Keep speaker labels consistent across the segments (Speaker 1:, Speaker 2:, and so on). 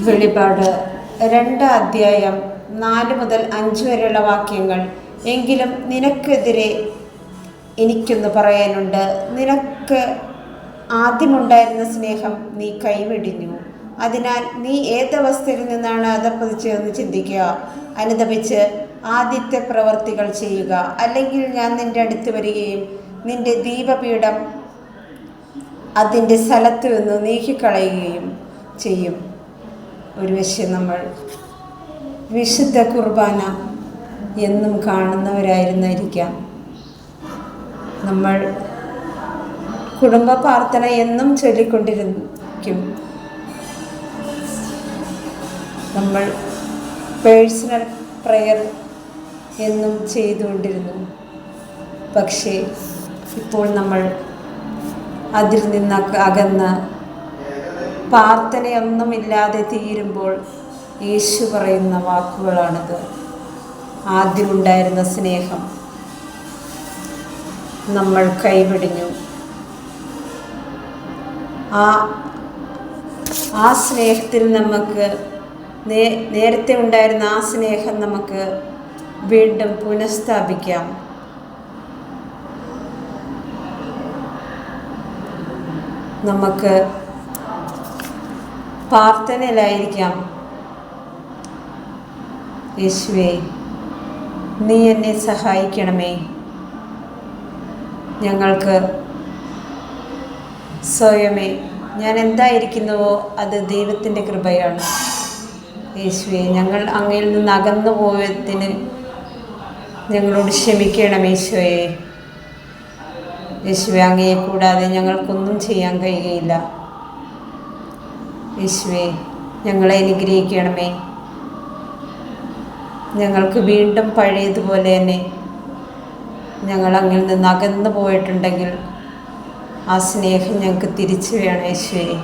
Speaker 1: വെളിപാട്. രണ്ട് അധ്യായം നാല് മുതൽ അഞ്ച് വരെയുള്ള വാക്യങ്ങൾ. എങ്കിലും നിനക്കെതിരെ എനിക്കൊന്ന് പറയാനുണ്ട്. നിനക്ക് ആദ്യമുണ്ടായിരുന്ന സ്നേഹം നീ കൈവെടിഞ്ഞു. അതിനാൽ നീ ഏതവസ്ഥയിൽ നിന്നാണ് അതപ്പതിച്ചതെന്ന് ചിന്തിക്കുക. അനുദപിച്ച് ആദ്യത്തെ പ്രവർത്തികൾ ചെയ്യുക. അല്ലെങ്കിൽ ഞാൻ നിന്റെ അടുത്ത് വരികയും നിന്റെ ദീപപീഠം അതിന്റെ സ്ഥലത്ത് നിന്ന് നീക്കിക്കളയുകയും ചെയ്യും. ഒരു വശം നമ്മൾ വിശുദ്ധ കുർബാന എന്നും കാണുന്നവരായിരുന്നായിരിക്കാം. നമ്മൾ കുടുംബ പ്രാർത്ഥന എന്നും ചൊല്ലിക്കൊണ്ടിരിക്കും. നമ്മൾ പേഴ്സണൽ പ്രെയർ എന്നും ചെയ്തുകൊണ്ടിരുന്നു. പക്ഷേ ഇപ്പോൾ നമ്മൾ അതിൽ നിന്ന് അകന്ന് പ്രാർത്ഥനയൊന്നുമില്ലാതെ തീരുമ്പോൾ യേശു പറയുന്ന വാക്കുകളാണിത്. ആദ്യമുണ്ടായിരുന്ന സ്നേഹം നമ്മൾ കൈപിടിഞ്ഞു ആ ആ സ്നേഹത്തിൽ നമുക്ക് നേരത്തെ ഉണ്ടായിരുന്ന ആ സ്നേഹം നമുക്ക് വീണ്ടും പുനഃസ്ഥാപിക്കാം. നമുക്ക് പ്രാർത്ഥനയിലായിരിക്കാം. യേശുവേ നീ എന്നെ സഹായിക്കണമേ. ഞങ്ങൾക്ക് സ്വയമേ ഞാൻ എന്തായിരിക്കുന്നുവോ അത് ദൈവത്തിന്റെ കൃപയാണ്. യേശുവെ ഞങ്ങൾ അങ്ങയിൽ നിന്ന് അകന്നു പോയതിന് ഞങ്ങളോട് ക്ഷമിക്കണം യേശുവേ. യേശുവെ അങ്ങയെ കൂടാതെ ഞങ്ങൾക്കൊന്നും ചെയ്യാൻ കഴിയുകയില്ല. യേശുവെ ഞങ്ങളെ അനുഗ്രഹിക്കണമേ. ഞങ്ങൾക്ക് വീണ്ടും പഴയതുപോലെ തന്നെ ഞങ്ങൾ അങ്ങിൽ നിന്ന് അകന്നു പോയിട്ടുണ്ടെങ്കിൽ ആ സ്നേഹം ഞങ്ങൾക്ക് തിരിച്ചു വേണം യേശുവെ.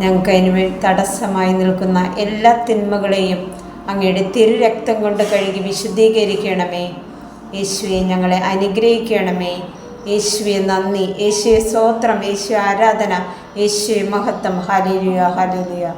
Speaker 1: ഞങ്ങൾക്ക് അതിന് വേണ്ടി തടസ്സമായി നിൽക്കുന്ന എല്ലാ തിന്മകളെയും അങ്ങയുടെ തിരു രക്തം കൊണ്ട് കഴുകി വിശുദ്ധീകരിക്കണമേ. യേശുവെ ഞങ്ങളെ അനുഗ്രഹിക്കണമേ. യേശുവെ നന്ദി. യേശുവെ സ്തോത്രം. യേശു ആരാധന. യേശുവെ മഹത്വം. ഹലിലുയ ഹലിലുയ